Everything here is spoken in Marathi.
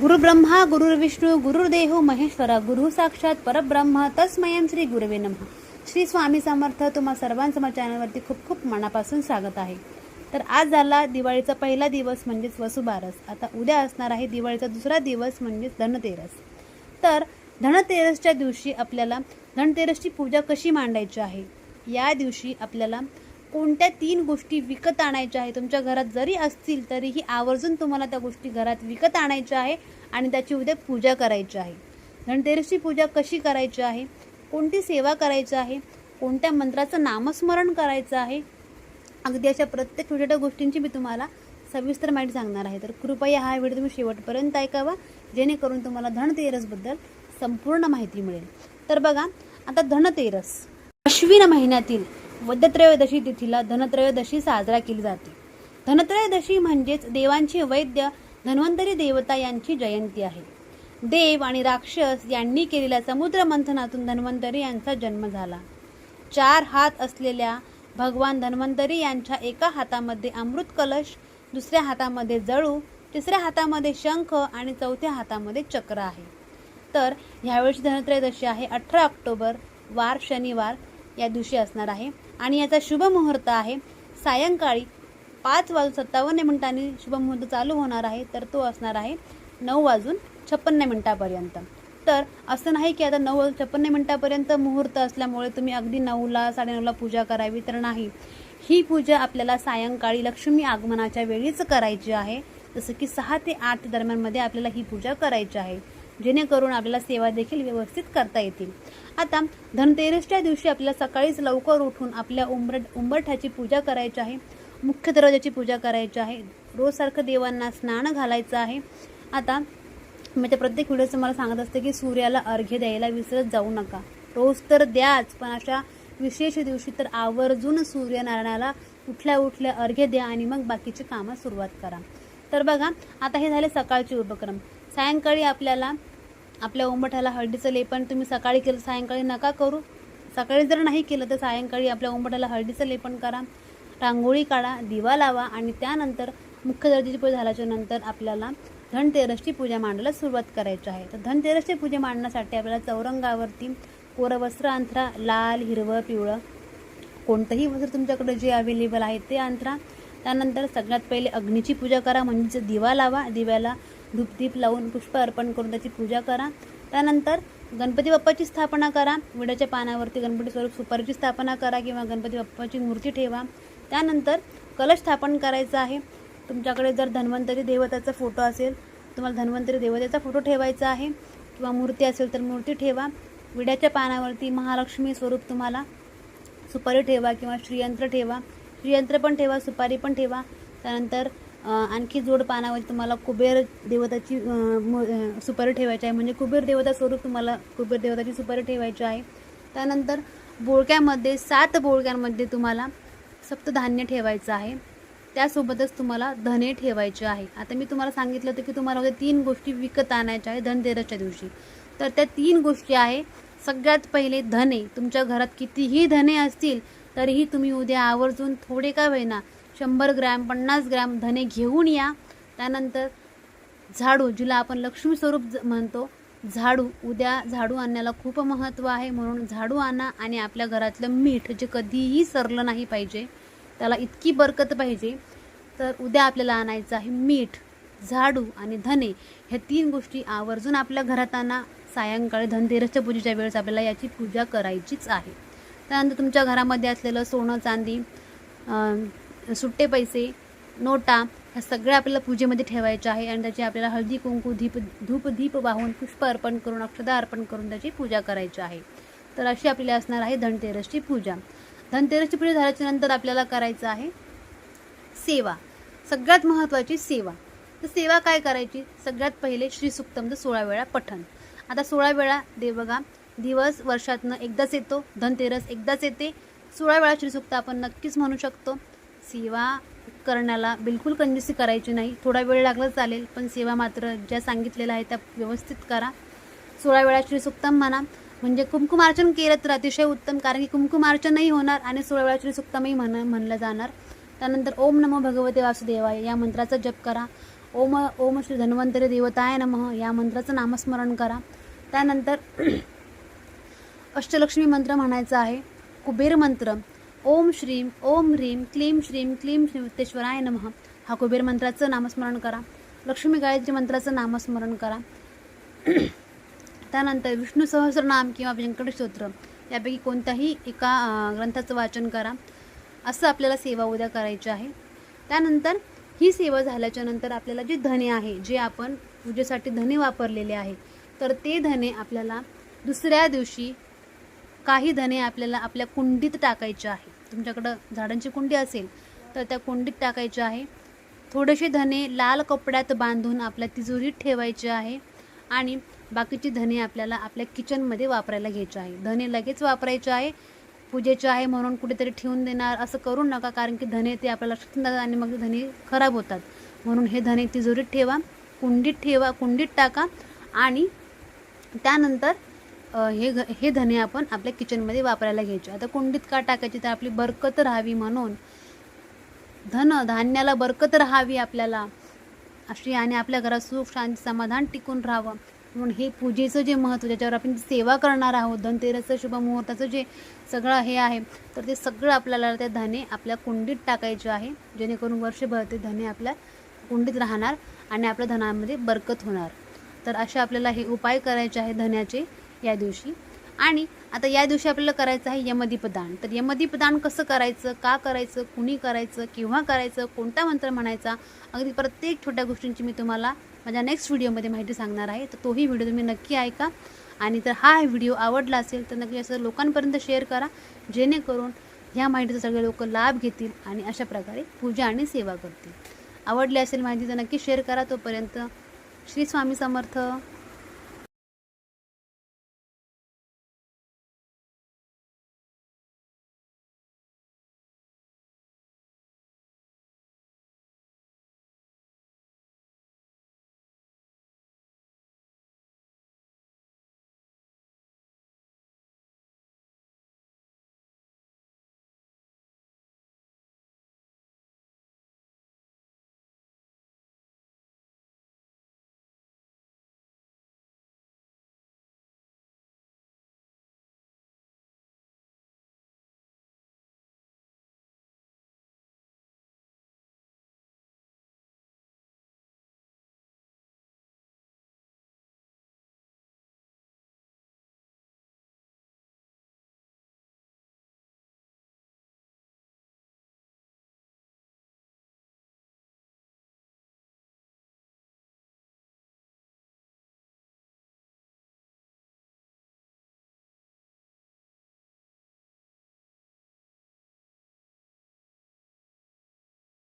गुरु ब्रह्मा गुरुर्विष्णू गुरुर्देहो महेश्वरा गुरु साक्षात परब्रह्म तस्मयम श्री गुरुवे नमः. श्री स्वामी समर्थ तुम्हा सर्वांचं माझ्या चॅनलवरती खूप खूप मनापासून स्वागत आहे. तर आज झाला दिवाळीचा पहिला दिवस म्हणजेच वसुबारस. आता उद्या असणार आहे दिवाळीचा दुसरा दिवस म्हणजेच धनतेरस. तर धनतेरसच्या दिवशी आपल्याला धनतेरसची पूजा कशी मांडायची आहे? या दिवशी आपल्याला कोणत्या तीन गोष्टी विकत आणायच्या आहे? तुमच्या घरात जरी असतील तरीही आवर्जून तुम्हाला त्या गोष्टी घरात विकत आणायच्या आहे आणि त्याची उद्या पूजा करायची आहे. धनतेरसची पूजा कशी करायची आहे? कोणती सेवा करायची आहे? कोणत्या मंत्राचं नामस्मरण करायचं आहे? अगदी अशा प्रत्येक छोट्या छोट्या गोष्टींची मी तुम्हाला सविस्तर माहिती सांगणार आहे. तर कृपया हा व्हिडिओ तुम्ही शेवटपर्यंत ऐकावा जेणेकरून तुम्हाला धनतेरसबद्दल संपूर्ण माहिती मिळेल. तर बघा आता धनतेरस. अश्विन महिन्यातील वद्यत्रयोदशी तिथीला धनत्रयोदशी साजरा केली जाते. धनत्रयोदशी म्हणजेच देवांची वैद्य धन्वंतरी देवता यांची जयंती आहे. देव आणि राक्षस यांनी केलेल्या समुद्र मंथनातून धन्वंतरी यांचा जन्म झाला. चार हात असलेल्या भगवान धन्वंतरी यांच्या एका हातामध्ये अमृत कलश दुसऱ्या हातामध्ये जळू तिसऱ्या हातामध्ये शंख आणि चौथ्या हातामध्ये चक्र आहे. तर ह्यावेळची धनत्रयोदशी आहे अठरा ऑक्टोबर वार शनिवार या दिवशी असणार आहे. आणि याचा शुभ मुहूर्त आहे. सायंकाळी पाच वाजून सत्तावन्न मिनिटांनी शुभ मुहूर्त चालू होणार आहे. तर तो असणार आहे नऊ वाजून छप्पन्न मिनिटापर्यंत. तर असं नाही की आता नऊ वाजून छप्पन्न मिनिटापर्यंत मुहूर्त असल्यामुळे तुम्ही अगदी नऊला साडेनऊला पूजा करावी तर नाही. ही पूजा आपल्याला सायंकाळी लक्ष्मी आगमनाच्या वेळीच करायची आहे. जसं की सहा ते आठ दरम्यानमध्ये आपल्याला ही पूजा करायची आहे. जेणेकरून आपल्याला सेवा देखील व्यवस्थित करता येतील. आता धनतेरसच्या दिवशी आपल्याला सकाळीच लवकर उठून आपल्या उंबरट उंबरठाची पूजा करायची आहे. मुख्य दरवाजाची पूजा करायची आहे. रोजसारखं देवांना स्नान घालायचं आहे. आता मी त्या प्रत्येक व्हिडिओचं मला सांगत असते की सूर्याला अर्घ्य द्यायला विसरत जाऊ नका. रोज तर द्याच पण अशा विशेष दिवशी तर आवर्जून सूर्यनारायणाला उठल्या उठल्या अर्घ्य द्या आणि मग बाकीची कामं सुरुवात करा. तर बघा आता हे झाले सकाळचे उपक्रम. सायंकाळी आपल्याला आपल्या उंबठाला हळदीचं लेपन तुम्ही सकाळी केलं सायंकाळी नका करू. सकाळी जर नाही केलं तर सायंकाळी आपल्या उंबठाला हळदीचं लेपन करा. रांगोळी काढा दिवा लावा आणि त्यानंतर मुख्य दर्जाची पूजा झाल्याच्यानंतर आपल्याला धनतेरसची पूजा मांडायला सुरुवात करायची आहे. तर धनतेरसची पूजा मांडण्यासाठी आपल्याला चौरंगावरती कोरं वस्त्र अंथरा लाल हिरवं पिवळं कोणतंही वस्त्र तुमच्याकडे जे अवेलेबल आहे ते अंथरा. त्यानंतर सगळ्यात पहिले अग्नीची पूजा करा म्हणजेच दिवा लावा. दिव्याला धूपदीप लावून पुष्प अर्पण करून त्याची पूजा करा. त्यानंतर गणपती बाप्पाची स्थापना करा. विड्याच्या पानावरती गणपती स्वरूप सुपारीची स्थापना करा किंवा गणपती बाप्पाची मूर्ती ठेवा. त्यानंतर कलश स्थापन करायचं आहे. तुमच्याकडे जर धन्वंतरी देवताचा फोटो असेल तुम्हाला धन्वंतरी देवतेचा फोटो ठेवायचा आहे किंवा मूर्ती असेल तर मूर्ती ठेवा. विड्याच्या पानावरती महालक्ष्मी स्वरूप तुम्हाला सुपारी ठेवा किंवा श्रीयंत्र ठेवा. श्रीयंत्र पण ठेवा सुपारी पण ठेवा. त्यानंतर आणखी जोड पानावर तुम्हाला कुबेर देवताची सुपारी ठेवायची आहे. म्हणजे कुबेर देवता स्वरूप तुम्हाला कुबेर देवताची सुपारी ठेवायची आहे. त्यानंतर बोळक्यामध्ये सात बोळक्यांमध्ये तुम्हाला सप्तधान्य ठेवायचं आहे. त्यासोबतच तुम्हाला धने ठेवायचे आहे. आता मी तुम्हाला सांगितलं होतं की तुम्हाला उद्या तीन गोष्टी विकत आणायच्या आहे धनतेरसच्या दिवशी. तर त्या तीन गोष्टी आहे. सगळ्यात पहिले धने. तुमच्या घरात कितीही धने असतील तरीही तुम्ही उद्या आवर्जून थोडे का होईना शंभर ग्रॅम पन्नास ग्रॅम धने घेऊन या. त्यानंतर झाडू जिला आपण लक्ष्मी स्वरूप ज- म्हणतो झाडू. उद्या झाडू आणण्याला खूप महत्त्व आहे. म्हणून झाडू आणा आणि आपल्या घरातलं मीठ जे कधीही सरलं नाही पाहिजे त्याला इतकी बरकत पाहिजे. तर उद्या आपल्याला आणायचं आहे मीठ झाडू आणि धने. ह्या तीन गोष्टी आवर्जून आपल्या घरात आणा. सायंकाळी धनतेरसच्या पूजेच्या वेळेस आपल्याला याची पूजा करायचीच आहे. त्यानंतर तुमच्या घरामध्ये असलेलं सोनं चांदी सुट्टे पैसे नोटा ह्या सगळ्या आपल्याला पूजेमध्ये ठेवायच्या आहे. आणि त्याची आपल्याला हळदी कुंकू धीप धूप दीप वाहून पुष्प अर्पण करून अक्षदा अर्पण करून त्याची पूजा करायची आहे. तर अशी आपल्याला असणार आहे धनतेरसची पूजा. धनतेरसची पूजा झाल्याच्यानंतर आपल्याला करायचं आहे सेवा. सगळ्यात महत्त्वाची सेवा. तर सेवा काय करायची? सगळ्यात पहिले श्रीसुक्तमचं सोळा वेळा पठण. आता सोळा वेळा दे बघा. दिवस वर्षातनं एकदाच येतो. धनतेरस एकदाच येते. सोळा वेळा श्रीसुक्त आपण नक्कीच म्हणू शकतो. सेवा करण्याला बिलकुल कंजूसी करायची नाही. थोडा वेळ लागला चालेल पण सेवा मात्र ज्या सांगितलेल्या आहे त्या व्यवस्थित करा. सोळा वेळा श्रीसुक्तम म्हणा. म्हणजे कुंकुमार्चन केलं तर अतिशय उत्तम कारण की कुंकुमार्चनही होणार आणि सोळा वेळा श्रीसुक्तमही म्हण म्हणलं जाणार. त्यानंतर ओम नमो भगवते वासुदेवाय या मंत्राचा जप करा. ओम ओम श्री धन्वंतरी देवताय नमः या मंत्राचं नामस्मरण करा. त्यानंतर अष्टलक्ष्मी मंत्र म्हणायचा आहे. कुबेर मंत्र. ओम श्रीम ओम ह्रीम क्लीम श्रीम क्लीम श्रीमुक्तेश्वराय नमः. हा कुबेर मंत्राचं नामस्मरण करा. लक्ष्मी गायत्री मंत्राचं नामस्मरण करा. त्यानंतर विष्णू सहस्रनाम किंवा व्यंकट स्तोत्र यापैकी कोणत्याही एका ग्रंथाचं वाचन करा. असं आपल्याला सेवा उद्या करायची आहे. त्यानंतर ही सेवा झाल्याच्यानंतर आपल्याला जे धने आहे जे आपण पूजेसाठी धने वापरलेले आहे तर ते धने आपल्याला दुसऱ्या दिवशी काही धने आपल्याला आपल्या कुंडीत टाकायचे आहे. तुमच्याकडं झाडांची कुंडी असेल तर त्या कुंडीत टाकायचे आहे. थोडेसे धने लाल कपड्यात बांधून आपल्या तिजोरीत ठेवायचे आहे आणि बाकीची धने आपल्याला आपल्या किचनमध्ये वापरायला घ्यायचे आहे. धने लगेच वापरायचे आहे पूजेचे आहे म्हणून कुठेतरी ठेवून देणार. असं करू नका कारण की धने ते आपल्याला लक्षात येतात आणि मग धने खराब होतात. म्हणून हे धने तिजोरीत ठेवा कुंडीत ठेवा कुंडीत टाका आणि त्यानंतर हे घ हे धने आपण आपल्या किचनमध्ये वापरायला घ्यायचे. आता कुंडीत का टाकायची? तर आपली बरकत राहावी म्हणून. धन धान्याला बरकत राहावी आपल्याला. अशी आणि आपल्या घरात सुख शांती समाधान टिकून राहावं. म्हणून हे पूजेचं जे महत्त्व ज्याच्यावर आपण सेवा करणार आहोत धनतेरसचं शुभमुहूर्ताचं जे सगळं हे आहे तर ते सगळं आपल्याला ते धने आपल्या कुंडीत टाकायचे आहे. जेणेकरून वर्षभर ते धने आपल्या कुंडीत राहणार आणि आपल्या धनामध्ये बरकत होणार. तर असे आपल्याला हे उपाय करायचे आहे धन्याचे. या दिवशी. आणि आता या दिवशी आपल्याला करायचं आहे यमदीपदान. तर यमदीपदान कसं करायचं का करायचं कुणी करायचं केव्हा करायचं कोणता मंत्र म्हणायचा अगदी प्रत्येक छोट्या गोष्टींची मी तुम्हाला माझ्या नेक्स्ट व्हिडिओमध्ये माहिती सांगणार आहे. तर तोही व्हिडिओ तुम्ही नक्की ऐका. आणि तर हा व्हिडिओ आवडला असेल तर नक्की असं लोकांपर्यंत शेअर करा. जेणेकरून ह्या माहितीचा सगळे लोक लाभ घेतील आणि अशा प्रकारे पूजा आणि सेवा करतील. आवडली असेल माहिती तर नक्की शेअर करा तोपर्यंत. श्री स्वामी समर्थ.